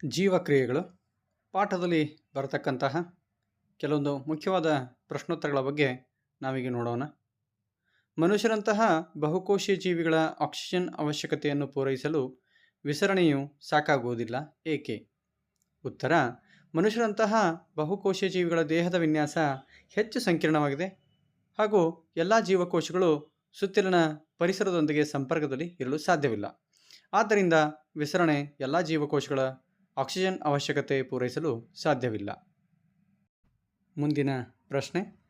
ಜೀವಕ್ರಿಯೆಗಳು. ಪಾಠದಲ್ಲಿ ಬರತಕ್ಕಂತಹ ಕೆಲವೊಂದು ಮುಖ್ಯವಾದ ಪ್ರಶ್ನೋತ್ತರಗಳ ಬಗ್ಗೆ ನಾವೀಗ ನೋಡೋಣ. ಮನುಷ್ಯರಂತಹ ಬಹುಕೋಶೀಯ ಜೀವಿಗಳ ಆಕ್ಸಿಜನ್ ಅವಶ್ಯಕತೆಯನ್ನು ಪೂರೈಸಲು ವಿಸರಣೆಯು ಸಾಕಾಗುವುದಿಲ್ಲ, ಏಕೆ? ಉತ್ತರ, ಮನುಷ್ಯರಂತಹ ಬಹುಕೋಶೀಯ ಜೀವಿಗಳ ದೇಹದ ವಿನ್ಯಾಸ ಹೆಚ್ಚು ಸಂಕೀರ್ಣವಾಗಿದೆ ಹಾಗೂ ಎಲ್ಲ ಜೀವಕೋಶಗಳು ಸುತ್ತಲಿನ ಪರಿಸರದೊಂದಿಗೆ ಸಂಪರ್ಕದಲ್ಲಿ ಇರಲು ಸಾಧ್ಯವಿಲ್ಲ. ಆದ್ದರಿಂದ ವಿಸರಣೆ ಎಲ್ಲ ಜೀವಕೋಶಗಳ ಆಕ್ಸಿಜನ್ ಅವಶ್ಯಕತೆ ಪೂರೈಸಲು ಸಾಧ್ಯವಿಲ್ಲ. ಮುಂದಿನ ಪ್ರಶ್ನೆ.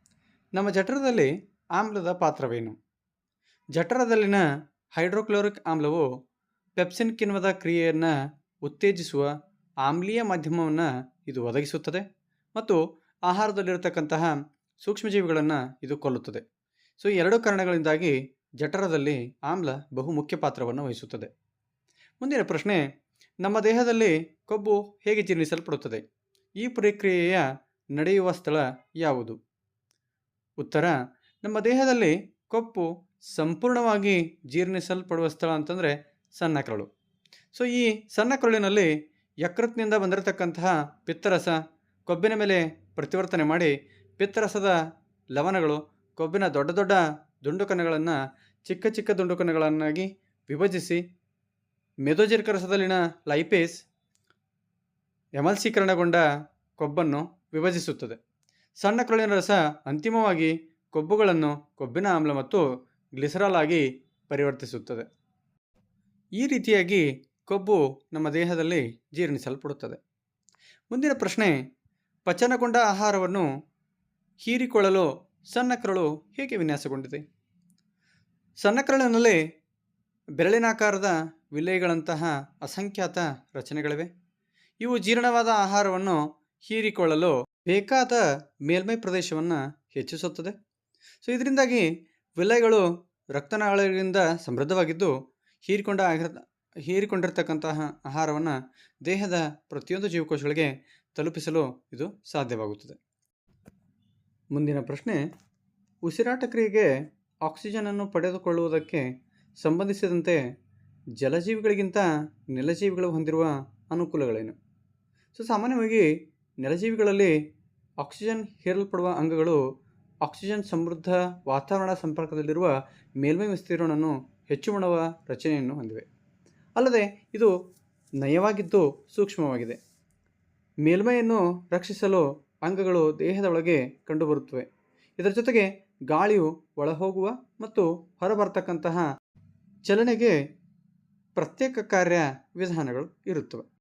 ನಮ್ಮ ಜಠರದಲ್ಲಿ ಆಮ್ಲದ ಪಾತ್ರವೇನು? ಜಠರದಲ್ಲಿನ ಹೈಡ್ರೋಕ್ಲೋರಿಕ್ ಆಮ್ಲವು ಪೆಪ್ಸಿನ್ ಕಿಣ್ವದ ಕ್ರಿಯೆಯನ್ನು ಉತ್ತೇಜಿಸುವ ಆಮ್ಲೀಯ ಮಾಧ್ಯಮವನ್ನು ಇದು ಒದಗಿಸುತ್ತದೆ ಮತ್ತು ಆಹಾರದಲ್ಲಿರತಕ್ಕಂತಹ ಸೂಕ್ಷ್ಮಜೀವಿಗಳನ್ನು ಇದು ಕೊಲ್ಲುತ್ತದೆ. ಸೊ ಎರಡು ಕಾರಣಗಳಿಂದಾಗಿ ಜಠರದಲ್ಲಿ ಆಮ್ಲ ಬಹು ಮುಖ್ಯ ಪಾತ್ರವನ್ನು ವಹಿಸುತ್ತದೆ. ಮುಂದಿನ ಪ್ರಶ್ನೆ. ನಮ್ಮ ದೇಹದಲ್ಲಿ ಕೊಬ್ಬು ಹೇಗೆ ಜೀರ್ಣಿಸಲ್ಪಡುತ್ತದೆ? ಈ ಪ್ರಕ್ರಿಯೆಯ ನಡೆಯುವ ಸ್ಥಳ ಯಾವುದು? ಉತ್ತರ, ನಮ್ಮ ದೇಹದಲ್ಲಿ ಕೊಬ್ಬು ಸಂಪೂರ್ಣವಾಗಿ ಜೀರ್ಣಿಸಲ್ಪಡುವ ಸ್ಥಳ ಅಂತಂದರೆ ಸಣ್ಣ ಕರಳು ಸೊ, ಈ ಸಣ್ಣ ಕರುಳಿನಲ್ಲಿ ಯಕೃತ್ನಿಂದ ಬಂದಿರತಕ್ಕಂತಹ ಪಿತ್ತರಸ ಕೊಬ್ಬಿನ ಮೇಲೆ ಪ್ರತಿವರ್ತನೆ ಮಾಡಿ ಪಿತ್ತರಸದ ಲವಣಗಳು ಕೊಬ್ಬಿನ ದೊಡ್ಡ ದೊಡ್ಡ ದುಂಡುಕನಗಳನ್ನು ಚಿಕ್ಕ ಚಿಕ್ಕ ದುಂಡುಕನಗಳನ್ನಾಗಿ ವಿಭಜಿಸಿ ಮೆದೋಜಿರ್ಕ ರಸದಲ್ಲಿನ ಲೈಪೇಸ್ ಎಮಲ್ಸೀಕರಣಗೊಂಡ ಕೊಬ್ಬನ್ನು ವಿಭಜಿಸುತ್ತದೆ. ಸಣ್ಣ ಕರುಳಿನ ರಸ ಅಂತಿಮವಾಗಿ ಕೊಬ್ಬುಗಳನ್ನು ಕೊಬ್ಬಿನ ಆಮ್ಲ ಮತ್ತು ಗ್ಲಿಸರಾಲ್ ಆಗಿ ಪರಿವರ್ತಿಸುತ್ತದೆ. ಈ ರೀತಿಯಾಗಿ ಕೊಬ್ಬು ನಮ್ಮ ದೇಹದಲ್ಲಿ ಜೀರ್ಣಿಸಲ್ಪಡುತ್ತದೆ. ಮುಂದಿನ ಪ್ರಶ್ನೆ, ಪಚನಗೊಂಡ ಆಹಾರವನ್ನು ಹೀರಿಕೊಳ್ಳಲು ಸಣ್ಣ ಕರಳು ಹೇಗೆ ವಿನ್ಯಾಸಗೊಂಡಿದೆ? ಸಣ್ಣ ಕರಳಿನಲ್ಲಿ ಬೆರಳಿನಾಕಾರದ ವಿಲೆಗಳಂತಹ ಅಸಂಖ್ಯಾತ ರಚನೆಗಳಿವೆ. ಇವು ಜೀರ್ಣವಾದ ಆಹಾರವನ್ನು ಹೀರಿಕೊಳ್ಳಲು ಬೇಕಾದ ಮೇಲ್ಮೈ ಪ್ರದೇಶವನ್ನು ಹೆಚ್ಚಿಸುತ್ತದೆ. ಸೊ ಇದರಿಂದಾಗಿ ವಿಲೇಗಳು ರಕ್ತನಾಳಗಳಿಂದ ಸಮೃದ್ಧವಾಗಿದ್ದು, ಹೀರಿಕೊಂಡ ಹೀರಿಕೊಂಡಿರತಕ್ಕಂತಹ ಆಹಾರವನ್ನು ದೇಹದ ಪ್ರತಿಯೊಂದು ಜೀವಕೋಶಗಳಿಗೆ ತಲುಪಿಸಲು ಇದು ಸಾಧ್ಯವಾಗುತ್ತದೆ. ಮುಂದಿನ ಪ್ರಶ್ನೆ, ಉಸಿರಾಟ ಕ್ರಿಯೆಗೆ ಆಕ್ಸಿಜನನ್ನು ಪಡೆದುಕೊಳ್ಳುವುದಕ್ಕೆ ಸಂಬಂಧಿಸಿದಂತೆ ಜಲಜೀವಿಗಳಿಗಿಂತ ನೆಲಜೀವಿಗಳು ಹೊಂದಿರುವ ಅನುಕೂಲಗಳೇನು? ಸೊ, ಸಾಮಾನ್ಯವಾಗಿ ನೆಲಜೀವಿಗಳಲ್ಲಿ ಆಕ್ಸಿಜನ್ ಹೀರಲ್ಪಡುವ ಅಂಗಗಳು ಆಕ್ಸಿಜನ್ ಸಮೃದ್ಧ ವಾತಾವರಣ ಸಂಪರ್ಕದಲ್ಲಿರುವ ಮೇಲ್ಮೈ ವಿಸ್ತೀರ್ಣವನ್ನು ಹೆಚ್ಚು ಮಾಡುವ ರಚನೆಯನ್ನು ಹೊಂದಿವೆ. ಅಲ್ಲದೆ ಇದು ನಯವಾಗಿದ್ದು ಸೂಕ್ಷ್ಮವಾಗಿದೆ. ಮೇಲ್ಮೈಯನ್ನು ರಕ್ಷಿಸಲು ಅಂಗಗಳು ದೇಹದ ಒಳಗೆ ಕಂಡುಬರುತ್ತವೆ. ಇದರ ಜೊತೆಗೆ ಗಾಳಿಯು ಒಳಹೋಗುವ ಮತ್ತು ಹೊರಬರ್ತಕ್ಕಂತಹ ಚಲನೆಗೆ ಪ್ರತ್ಯೇಕ ಕಾರ್ಯ ವಿಧಾನಗಳು ಇರುತ್ತವೆ.